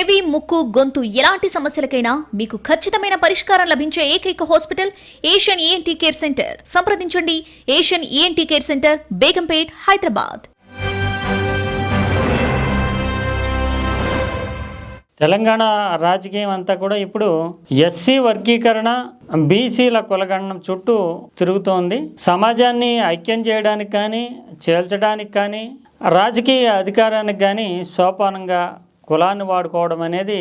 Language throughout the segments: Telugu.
చెవి ముక్కు గొంతు ఎలాంటి సమస్యలకైనా మీకు ఖచ్చితమైన పరిష్కారం లభించే ఏకైక hospital Asian ENT care centre. సంప్రదించండి. Asian ENT care centre Begumpet Hyderabad. Telangana రాజకీయం అంతా కూడా ఇప్పుడు ఎస్సీ వర్గీకరణ బీసీల కులగణం చుట్టూ తిరుగుతోంది. సమాజాన్ని ఐక్యం చేయడానికి కానీ చేల్చడానికి కానీ రాజకీయ అధికారానికి కానీ సోపానంగా కులాన్ని వాడుకోవడం అనేది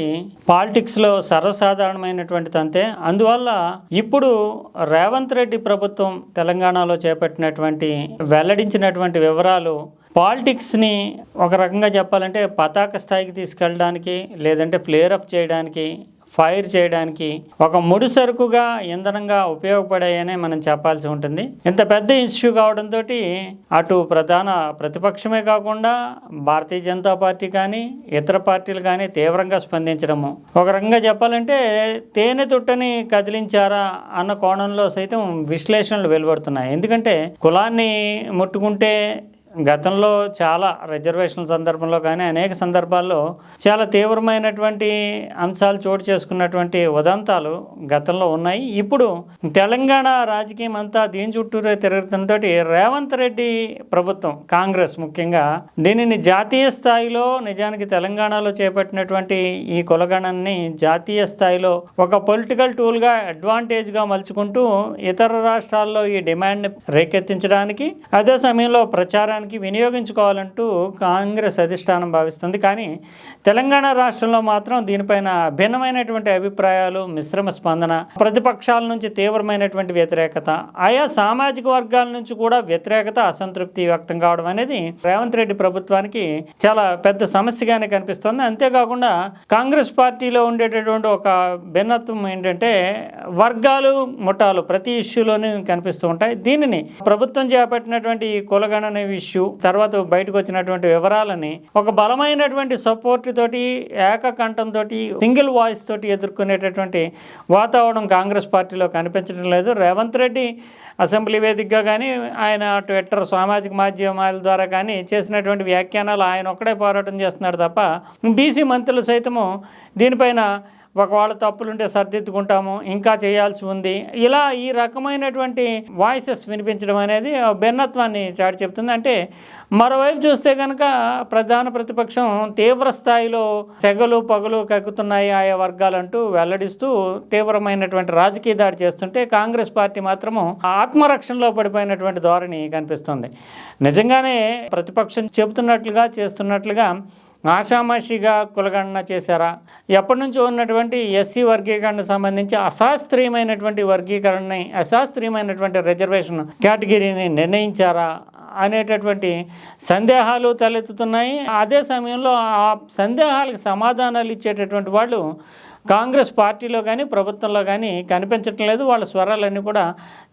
పాలిటిక్స్లో సర్వసాధారణమైనటువంటి తంతే. అందువల్ల ఇప్పుడు రేవంత్ రెడ్డి ప్రభుత్వం తెలంగాణలో చేపట్టినటువంటి వెల్లడించినటువంటి వివరాలు పాలిటిక్స్ని ఒక రకంగా చెప్పాలంటే పతాక స్థాయికి తీసుకెళ్ళడానికి లేదంటే ప్లేయర్ అప్ చేయడానికి ఫైర్ చేయడానికి ఒక ముడి సరుకుగా ఇంధనంగా ఉపయోగపడాయనే మనం చెప్పాల్సి ఉంటుంది. ఇంత పెద్ద ఇష్యూ కావడంతో అటు ప్రధాన ప్రతిపక్షమే కాకుండా భారతీయ జనతా పార్టీ కానీ ఇతర పార్టీలు కానీ తీవ్రంగా స్పందించడము. ఒక రకంగా చెప్పాలంటే తేనె తుట్టని కదిలించారా అన్న కోణంలో సైతం విశ్లేషణలు వెలువడుతున్నాయి. ఎందుకంటే కులాన్ని ముట్టుకుంటే గతంలో చాలా రిజర్వేషన్ల సందర్భంలో కానీ అనేక సందర్భాల్లో చాలా తీవ్రమైనటువంటి అంశాలు చోటు చేసుకున్నటువంటి ఉదంతాలు గతంలో ఉన్నాయి. ఇప్పుడు తెలంగాణ రాజకీయం అంతా దీని చుట్టూరే తిరుగుతుంతో రేవంత్ రెడ్డి ప్రభుత్వం కాంగ్రెస్ ముఖ్యంగా దీనిని జాతీయ స్థాయిలో నిజానికి తెలంగాణలో చేపట్టినటువంటి ఈ కులగణాన్ని జాతీయ స్థాయిలో ఒక పొలిటికల్ టూల్గా అడ్వాంటేజ్గా మలుచుకుంటూ ఇతర రాష్ట్రాల్లో ఈ డిమాండ్ రేకెత్తించడానికి అదే సమయంలో ప్రచారానికి వినియోగించుకోవాలంటూ కాంగ్రెస్ అధిష్టానం భావిస్తుంది. కానీ తెలంగాణ రాష్ట్రంలో మాత్రం దీనిపైన భిన్నమైనటువంటి అభిప్రాయాలు మిశ్రమ స్పందన ప్రతిపక్షాల నుంచి తీవ్రమైనటువంటి వ్యతిరేకత ఆయా సామాజిక వర్గాల నుంచి కూడా వ్యతిరేకత అసంతృప్తి వ్యక్తం కావడం అనేది రేవంత్ రెడ్డి ప్రభుత్వానికి చాలా పెద్ద సమస్యగానే కనిపిస్తుంది. అంతేకాకుండా కాంగ్రెస్ పార్టీలో ఉండేటటువంటి ఒక భిన్నత్వం ఏంటంటే వర్గాలు ముఠాలు ప్రతి ఇష్యూలోనే కనిపిస్తూ ఉంటాయి. దీనిని ప్రభుత్వం చేపట్టినటువంటి కులగణన విషయం ఇష్యూ తర్వాత బయటకు వచ్చినటువంటి వివరాలని ఒక బలమైనటువంటి సపోర్ట్ తోటి ఏకకంఠంతో సింగిల్ వాయిస్ తోటి ఎదుర్కొనేటటువంటి వాతావరణం కాంగ్రెస్ పార్టీలో కనిపించడం లేదు. రేవంత్ రెడ్డి అసెంబ్లీ వేదికగా కానీ ఆయన ట్విట్టర్ సామాజిక మాధ్యమాల ద్వారా కానీ చేసినటువంటి వ్యాఖ్యానాలు ఆయన ఒక్కడే పోరాటం చేస్తున్నాడు తప్ప బీసీ మంత్రులు సైతము దీనిపైన ఒకవేళ తప్పులుంటే సర్దిద్దుకుంటాము ఇంకా చేయాల్సి ఉంది. ఇలా ఈ రకమైనటువంటి వాయిసెస్ వినిపించడం అనేది భిన్నత్వాన్ని చాటి చెప్తుంది. అంటే మరోవైపు చూస్తే కనుక ప్రధాన ప్రతిపక్షం తీవ్ర స్థాయిలో సెగలు పగలు కక్కుతున్నాయి ఆయా వర్గాలంటూ వెల్లడిస్తూ తీవ్రమైనటువంటి రాజకీయ దాడి చేస్తుంటే కాంగ్రెస్ పార్టీ మాత్రము ఆత్మరక్షణలో పడిపోయినటువంటి ధోరణి కనిపిస్తుంది. నిజంగానే ప్రతిపక్షం చెబుతున్నట్లుగా చేస్తున్నట్లుగా ఆషామాషిగా కులగణన చేశారా? ఎప్పటి నుంచో ఉన్నటువంటి ఎస్సీ వర్గీకరణ సంబంధించి అశాస్త్రీయమైనటువంటి వర్గీకరణని అశాస్త్రీయమైనటువంటి రిజర్వేషన్ కేటగిరీని నిర్ణయించారా అనేటటువంటి సందేహాలు తలెత్తుతున్నాయి. అదే సమయంలో ఆ సందేహాలకు సమాధానాలు ఇచ్చేటటువంటి వాళ్ళు కాంగ్రెస్ పార్టీలో కానీ ప్రభుత్వంలో కానీ కనిపించటం లేదు. వాళ్ళ స్వరాలన్నీ కూడా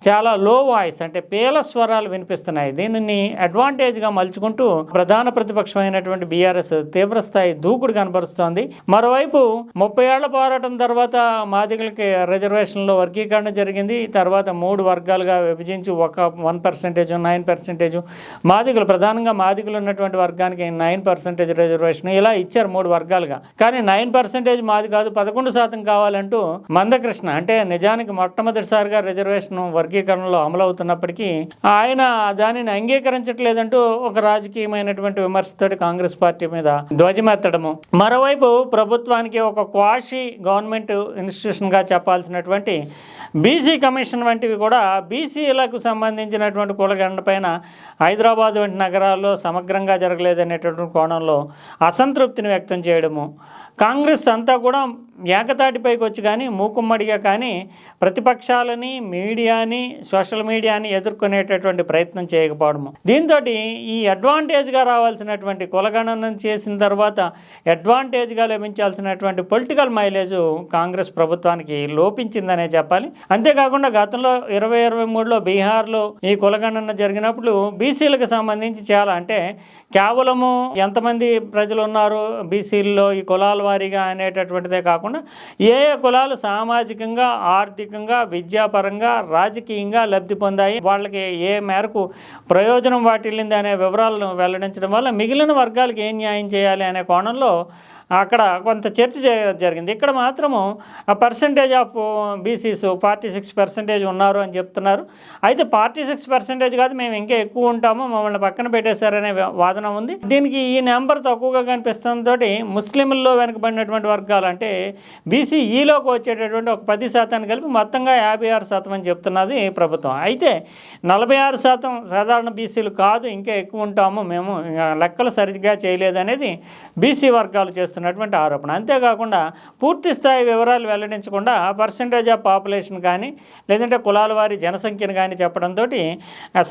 చాలా లో వాయిస్ అంటే పేల స్వరాలు వినిపిస్తున్నాయి. దీనిని అడ్వాంటేజ్గా మలుచుకుంటూ ప్రధాన ప్రతిపక్షమైనటువంటి బీఆర్ఎస్ తీవ్రస్థాయి దూకుడు కనబరుస్తోంది. మరోవైపు ముప్పై ఏళ్ళ పోరాటం తర్వాత మాదిగలకి రిజర్వేషన్లో వర్గీకరణ జరిగింది. తర్వాత మూడు వర్గాలుగా విభజించి ఒక వన్ పర్సెంటేజ్ నైన్ పర్సెంటేజ్ మాదిగలు ప్రధానంగా మాదిగలు ఉన్నటువంటి వర్గానికి నైన్ పర్సెంటేజ్ రిజర్వేషన్ ఇలా ఇచ్చారు మూడు వర్గాలుగా. కానీ నైన్ పర్సెంటేజ్ మాది కాదు పదకొండు శాతం కావాలంటూ మందకృష్ణ అంటే నిజానికి మొట్టమొదటిసారిగా రిజర్వేషన్ వర్గీకరణలో అమలవుతున్నప్పటికీ ఆయన దానిని అంగీకరించట్లేదంటూ ఒక రాజకీయమైనటువంటి విమర్శతోటి కాంగ్రెస్ పార్టీ మీద ధ్వజమెత్తడము. మరోవైపు ప్రభుత్వానికి ఒక క్వాషి గవర్నమెంట్ ఇన్స్టిట్యూషన్గా చెప్పాల్సినటువంటి బీసీ కమిషన్ వంటివి కూడా బీసీలకు సంబంధించినటువంటి కూలగండ పైన హైదరాబాద్ వంటి నగరాల్లో సమగ్రంగా జరగలేదనేటటువంటి కోణంలో అసంతృప్తిని వ్యక్తం చేయడము. కాంగ్రెస్ అంతా కూడా ఏకతాటిపైకి వచ్చి కానీ మూకుమ్మడిగా కానీ ప్రతిపక్షాలని మీడియాని సోషల్ మీడియాని ఎదుర్కొనేటటువంటి ప్రయత్నం చేయకపోవడము. దీంతో ఈ అడ్వాంటేజ్గా రావాల్సినటువంటి కులగణన చేసిన తర్వాత అడ్వాంటేజ్గా లభించాల్సినటువంటి పొలిటికల్ మైలేజ్ కాంగ్రెస్ ప్రభుత్వానికి లోపించిందనే చెప్పాలి. అంతేకాకుండా గతంలో ఇరవై ఇరవై మూడులో బీహార్లో ఈ కులగణన జరిగినప్పుడు బీసీలకు సంబంధించి చాలా అంటే కేవలము ఎంతమంది ప్రజలు ఉన్నారు బీసీల్లో ఈ కులాల వారీగా అనేటటువంటిదే కాకుండా ఏ ఏ కులాలు సామాజికంగా ఆర్థికంగా విద్యాపరంగా రాజకీయంగా లబ్ధి పొందాయి వాళ్ళకి ఏ మేరకు ప్రయోజనం వాటిల్లింది అనే వివరాలను వెల్లడించడం వల్ల మిగిలిన వర్గాలకు ఏం న్యాయం చేయాలి అనే కోణంలో అక్కడ కొంత చర్చ జరిగింది. ఇక్కడ మాత్రము percentage of BCs forty six percentage ఉన్నారు అని చెప్తున్నారు. అయితే ఫార్టీ సిక్స్ పర్సెంటేజ్ కాదు మేము ఇంకా ఎక్కువ ఉంటాము మమ్మల్ని పక్కన పెట్టేశారనే వాదన ఉంది. దీనికి ఈ నెంబర్ తక్కువగా కనిపిస్తున్న తోటి ముస్లింల్లో వెనుకబడినటువంటి వర్గాలు అంటే బీసీ ఈలోకి వచ్చేటటువంటి ఒక పది శాతాన్ని కలిపి మొత్తంగా యాభై ఆరు శాతం అని చెప్తున్నది ప్రభుత్వం. అయితే నలభై ఆరు శాతం సాధారణ బీసీలు కాదు ఇంకా ఎక్కువ ఉంటాము మేము లెక్కలు సరిగ్గా చేయలేదనేది బీసీ వర్గాలు చేస్తున్నటువంటి ఆరోపణ. అంతేకాకుండా పూర్తి స్థాయి వివరాలు వెల్లడించకుండా పర్సంటేజ్ ఆఫ్ పాపులేషన్ కానీ లేదంటే కులాల వారి జనసంఖ్యను కానీ చెప్పడంతో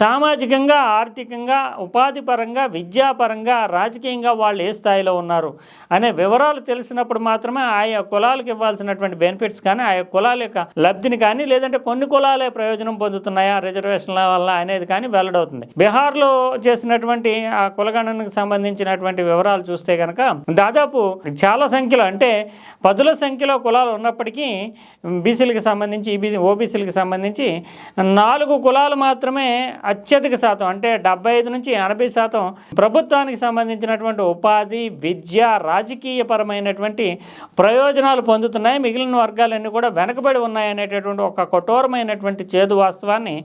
సామాజికంగా ఆర్థికంగా ఉపాధి పరంగా విద్యాపరంగా రాజకీయంగా వాళ్ళు ఏ స్థాయిలో ఉన్నారు అనే వివరాలు తెలిసినప్పుడు మాత్రమే ఆయా కులాలకు ఇవ్వాల్సినటువంటి బెనిఫిట్స్ కానీ ఆయా కులాల యొక్క లబ్ధిని కానీ లేదంటే కొన్ని కులాలే ప్రయోజనం పొందుతున్నాయా రిజర్వేషన్ల వల్ల అనేది కానీ వెల్లడవుతుంది. బీహార్లో చేసినటువంటి ఆ కులగణనకు సంబంధించినటువంటి వివరాలు చూస్తే కనుక దాదాపు చాలా సంఖ్యలో అంటే పదుల సంఖ్యలో కులాలు ఉన్నప్పటికీ బీసీలకు సంబంధించి ఈబీసీ ఓబీసీలకు సంబంధించి నాలుగు కులాలు మాత్రమే అత్యధిక శాతం అంటే డెబ్బై ఐదు నుంచి ఎనభై శాతం ప్రభుత్వానికి సంబంధించినటువంటి ఉపాధి విద్య రాజకీయపరమైనటువంటి ప్రయోజనాలు పొందుతున్నాయి. మిగిలిన వర్గాలన్నీ కూడా వెనకబడి ఉన్నాయి అనేటటువంటి ఒక కఠోరమైనటువంటి చేదు వాస్తవాన్ని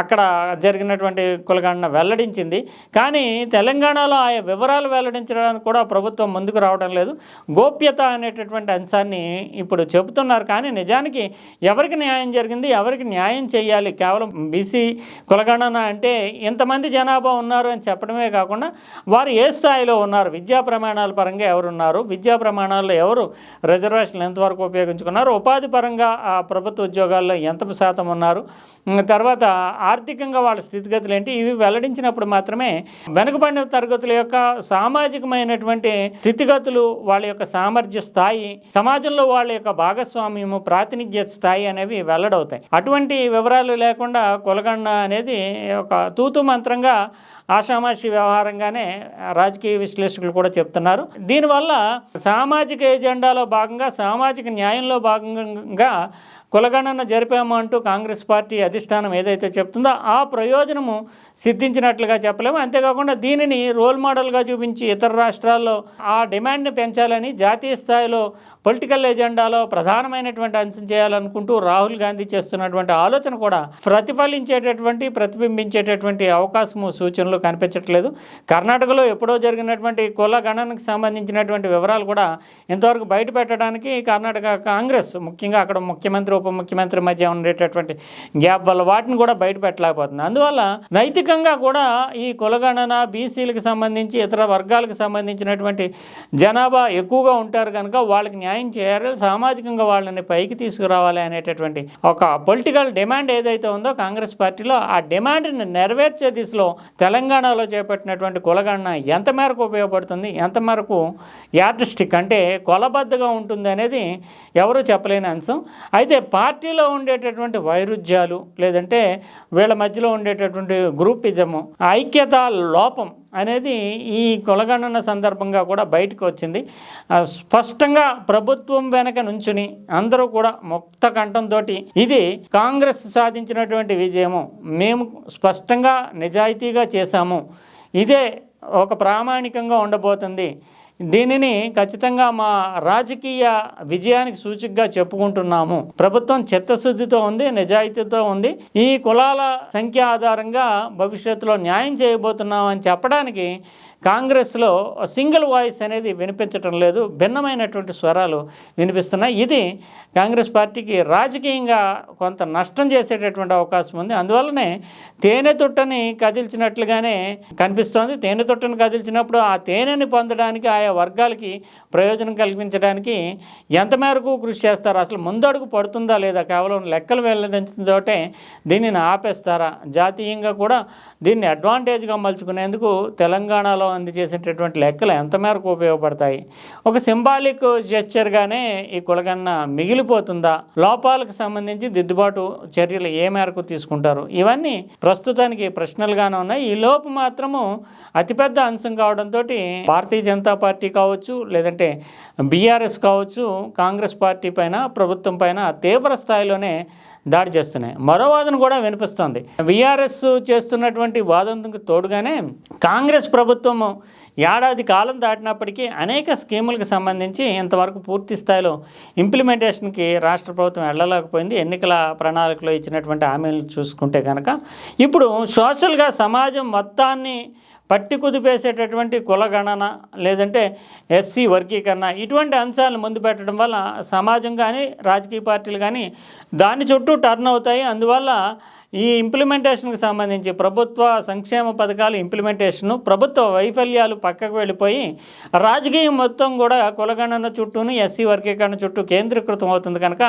అక్కడ జరిగినటువంటి కులగణన వెల్లడించింది. కానీ తెలంగాణలో ఆయా వివరాలు వెల్లడించడానికి కూడా ప్రభుత్వం ముందుకు రావడం లేదు. గోప్యత అనేటటువంటి అంశాన్ని ఇప్పుడు చెబుతున్నారు. కానీ నిజానికి ఎవరికి న్యాయం జరిగింది ఎవరికి న్యాయం చేయాలి? కేవలం బీసీ కులగణన అంటే ఇంతమంది జనాభా ఉన్నారు అని చెప్పడమే కాకుండా వారు ఏ స్థాయిలో ఉన్నారు? విద్యా ప్రమాణాల పరంగా ఎవరు ఉన్నారు విద్యా ప్రమాణాల్లో ఎవరు రిజర్వేషన్లు ఎంతవరకు ఉపయోగించుకున్నారు? ఉపాధి పరంగా ఆ ప్రభుత్వ ఉద్యోగాల్లో ఎంత శాతం ఉన్నారు? తర్వాత ఆర్థికంగా వాళ్ళ స్థితిగతులు ఏంటి? ఇవి వెల్లడించినప్పుడు మాత్రమే వెనుకబడిన తరగతుల యొక్క సామాజికమైనటువంటి స్థితిగతులు వాళ్ళ యొక్క సామర్థ్య స్థాయి సమాజంలో వాళ్ళ యొక్క భాగస్వామ్యము ప్రాతినిధ్య స్థాయి అనేవి వెల్లడవుతాయి. అటువంటి వివరాలు లేకుండా కొలగండ అనేది ఒక తూతు మంత్రంగా ఆషామాషి వ్యవహారంగానే రాజకీయ విశ్లేషకులు కూడా చెప్తున్నారు. దీనివల్ల సామాజిక ఎజెండాలో భాగంగా సామాజిక న్యాయంలో భాగంగా కులగణన జరిపాము అంటూ కాంగ్రెస్ పార్టీ అధిష్టానం ఏదైతే చెప్తుందో ఆ ప్రయోజనము సిద్ధించినట్లుగా చెప్పలేము. అంతేకాకుండా దీనిని రోల్ మోడల్గా చూపించి ఇతర రాష్ట్రాల్లో ఆ డిమాండ్ని పెంచాలని జాతీయ స్థాయిలో పొలిటికల్ ఎజెండాలో ప్రధానమైనటువంటి అంశం చేయాలనుకుంటూ రాహుల్ గాంధీ చేస్తున్నటువంటి ఆలోచన కూడా ప్రతిఫలించేటటువంటి ప్రతిబింబించేటటువంటి అవకాశము సూచనలు కనిపించట్లేదు. కర్ణాటకలో ఎప్పుడో జరిగినటువంటి కుల గణనకు సంబంధించినటువంటి వివరాలు కూడా ఇంతవరకు బయట పెట్టడానికి కర్ణాటక కాంగ్రెస్ ముఖ్యంగా అక్కడ ముఖ్యమంత్రి ఉప ముఖ్యమంత్రి మధ్య ఉండేటటువంటి గ్యాప్ వల్ల వాటిని కూడా బయట పెట్టలేకపోతుంది. అందువల్ల నైతికంగా కూడా ఈ కులగణన బీసీలకు సంబంధించి ఇతర వర్గాలకు సంబంధించినటువంటి జనాభా ఎక్కువగా ఉంటారు కనుక వాళ్ళకి న్యాయం చేయాలి సామాజికంగా వాళ్ళని పైకి తీసుకురావాలి అనేటటువంటి ఒక పొలిటికల్ డిమాండ్ ఏదైతే ఉందో కాంగ్రెస్ పార్టీలో ఆ డిమాండ్ని నెరవేర్చే దిశలో తెలంగాణ తెలంగాణలో చేపట్టినటువంటి కులగణన ఎంత మేరకు ఉపయోగపడుతుంది? ఎంత మేరకు యార్టిస్టిక్ అంటే కొలబద్దగా ఉంటుంది అనేది ఎవరూ చెప్పలేని అంశం. అయితే పార్టీలో ఉండేటటువంటి వైరుధ్యాలు లేదంటే వీళ్ళ మధ్యలో ఉండేటటువంటి గ్రూపిజము ఐక్యత లోపం అనేది ఈ కులగణన సందర్భంగా కూడా బయటకు వచ్చింది. స్పష్టంగా ప్రభుత్వం వెనక నుంచుని అందరూ కూడా ముక్త కంఠంతో ఇది కాంగ్రెస్ సాధించినటువంటి విజయము. మేము స్పష్టంగా నిజాయితీగా చేశాము. ఇదే ఒక ప్రామాణికంగా ఉండబోతుంది. దీనిని ఖచ్చితంగా మా రాజకీయ విజయానికి సూచికగా చెప్పుకుంటున్నాము. ప్రభుత్వం చిత్తశుద్ధితో ఉంది నిజాయితీతో ఉంది. ఈ కులాల సంఖ్య ఆధారంగా భవిష్యత్తులో న్యాయం చేయబోతున్నామని చెప్పడానికి కాంగ్రెస్లో సింగిల్ వాయిస్ అనేది వినిపించటం లేదు భిన్నమైనటువంటి స్వరాలు వినిపిస్తున్నాయి. ఇది కాంగ్రెస్ పార్టీకి రాజకీయంగా కొంత నష్టం చేసేటటువంటి అవకాశం ఉంది. అందువల్లనే తేనె తుట్టని కదిల్చినట్లుగానే కనిపిస్తోంది. తేనె తుట్టని కదిల్చినప్పుడు ఆ తేనెని పొందడానికి ఆయా వర్గాలకి ప్రయోజనం కల్పించడానికి ఎంత మేరకు కృషి చేస్తారు? అసలు ముందడుగు పడుతుందా లేదా? కేవలం లెక్కలు వెల్లడించడంతోటే దీనిని ఆపేస్తారా? జాతీయంగా కూడా దీన్ని అడ్వాంటేజ్గా మలుచుకునేందుకు తెలంగాణలో అందజేసేటటువంటి లెక్కలు ఎంత మేరకు ఉపయోగపడతాయి? ఒక సింబాలిక్ జెస్చర్గానే ఈ కులగన్న మిగిలిపోతుందా? లోపాలకు సంబంధించి దిద్దుబాటు చర్యలు ఏ మేరకు తీసుకుంటారు? ఇవన్నీ ప్రస్తుతానికి ప్రశ్నలుగానే ఉన్నాయి. ఈ లోపు మాత్రము అతిపెద్ద అంశం కావడంతో భారతీయ జనతా పార్టీ కావచ్చు లేదంటే బీఆర్ఎస్ కావచ్చు కాంగ్రెస్ పార్టీ పైన ప్రభుత్వం పైన తీవ్ర స్థాయిలోనే దాడి చేస్తున్నాయి. మరో వాదన కూడా వినిపిస్తోంది. విఆర్ఎస్ చేస్తున్నటువంటి వాదనకు తోడుగానే కాంగ్రెస్ ప్రభుత్వము ఏడాది కాలం దాటినప్పటికీ అనేక స్కీములకు సంబంధించి ఇంతవరకు పూర్తి స్థాయిలో ఇంప్లిమెంటేషన్కి రాష్ట్ర ప్రభుత్వం వెళ్ళలేకపోయింది. ఎన్నికల ప్రణాళికలో ఇచ్చినటువంటి హామీలను చూసుకుంటే కనుక ఇప్పుడు సోషల్గా సమాజం మొత్తాన్ని పట్టి కుదిపేసేటటువంటి కులగణన లేదంటే ఎస్సీ వర్గీకరణ ఇటువంటి అంశాలను ముందు పెట్టడం వల్ల సమాజం కానీ రాజకీయ పార్టీలు కానీ దాని చుట్టూ టర్న్ అవుతాయి. అందువల్ల ఈ ఇంప్లిమెంటేషన్కి సంబంధించి ప్రభుత్వ సంక్షేమ పథకాలు ఇంప్లిమెంటేషను ప్రభుత్వ వైఫల్యాలు పక్కకు వెళ్ళిపోయి రాజకీయం మొత్తం కూడా కులగణన చుట్టూను ఎస్సీ వర్గీకరణ చుట్టూ కేంద్రీకృతం అవుతుంది కనుక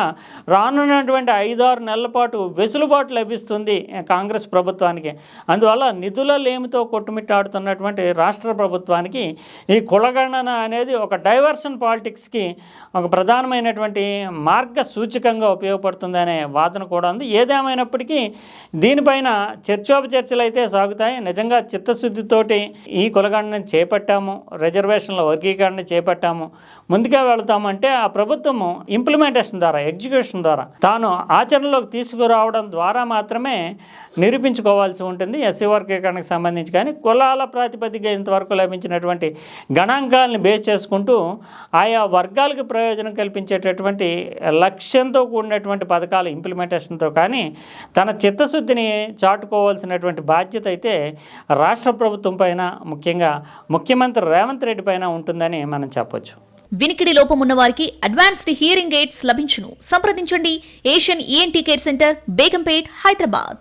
రానున్నటువంటి ఐదారు నెలల పాటు వెసులుబాటు లభిస్తుంది కాంగ్రెస్ ప్రభుత్వానికి. అందువల్ల నిధుల లేమితో కొట్టుమిట్టాడుతున్నటువంటి రాష్ట్ర ప్రభుత్వానికి ఈ కులగణన అనేది ఒక డైవర్షన్ పాలిటిక్స్కి ఒక ప్రధానమైనటువంటి మార్గ సూచికంగా ఉపయోగపడుతుందనే వాదన కూడా ఉంది. ఏదేమైనప్పటికీ దీనిపైన చర్చోపచర్చలు అయితే సాగుతాయి. నిజంగా చిత్తశుద్ధితోటి ఈ కులగణన చేపట్టాము. రిజర్వేషన్ల వర్గీకరణ చేపట్టాము. ముందుగా వెళతామంటే ఆ ప్రభుత్వము ఇంప్లిమెంటేషన్ ద్వారా ఎగ్జిక్యూషన్ ద్వారా తాను ఆచరణలోకి తీసుకురావడం ద్వారా మాత్రమే నిరూపించుకోవాల్సి ఉంటుంది. ఎస్సీ వర్గీకరణకు సంబంధించి కానీ కులాల ప్రాతిపదిక ఇంతవరకు లభించినటువంటి గణాంకాలను బేస్ చేసుకుంటూ ఆయా వర్గాలకు ప్రయోజనం కల్పించేటటువంటి లక్ష్యంతో కూడినటువంటి పథకాల ఇంప్లిమెంటేషన్తో కానీ తన చిత్తశుద్ధిని చాటుకోవాల్సినటువంటి బాధ్యత అయితే రాష్ట్ర ప్రభుత్వం పైన ముఖ్యంగా ముఖ్యమంత్రి రేవంత్ రెడ్డి పైన ఉంటుందని మనం చెప్పొచ్చు. వినికిడి లోపం ఉన్న వారికి అడ్వాన్స్డ్ హియరింగ్ ఎయిడ్స్ లభించును. సంప్రదించండి. Asian ENT care centre Begumpet Hyderabad.